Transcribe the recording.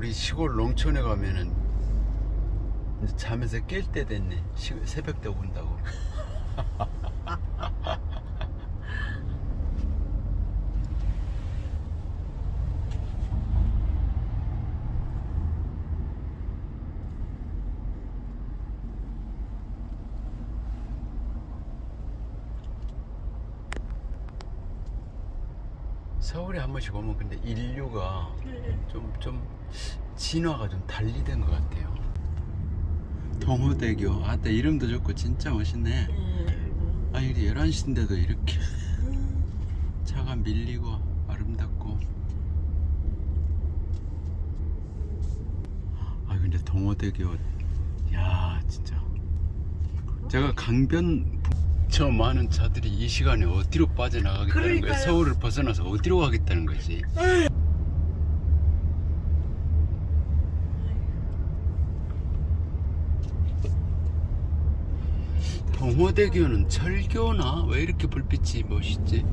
우리 시골 농촌에 가면은 잠에서 깰 때 됐네. 시- 새벽 때 온다고. 서울에 한 번씩 오면 근데 인류가 좀, 좀 진화가 좀 달리 된 것 같아요. 동호대교. 아, 때 이름도 좋고 진짜 멋있네. 아, 이게 11시인데도 이렇게 차가 밀리고 아름답고. 아, 근데 동호대교. 야, 진짜. 제가 강변 저 많은 차들이 이 시간에 어디로 빠져나가겠다는? 그러니까요. 서울을 벗어나서 어디로 가겠다는 거지? 동호대교는 철교나 왜 이렇게 불빛이 멋있지?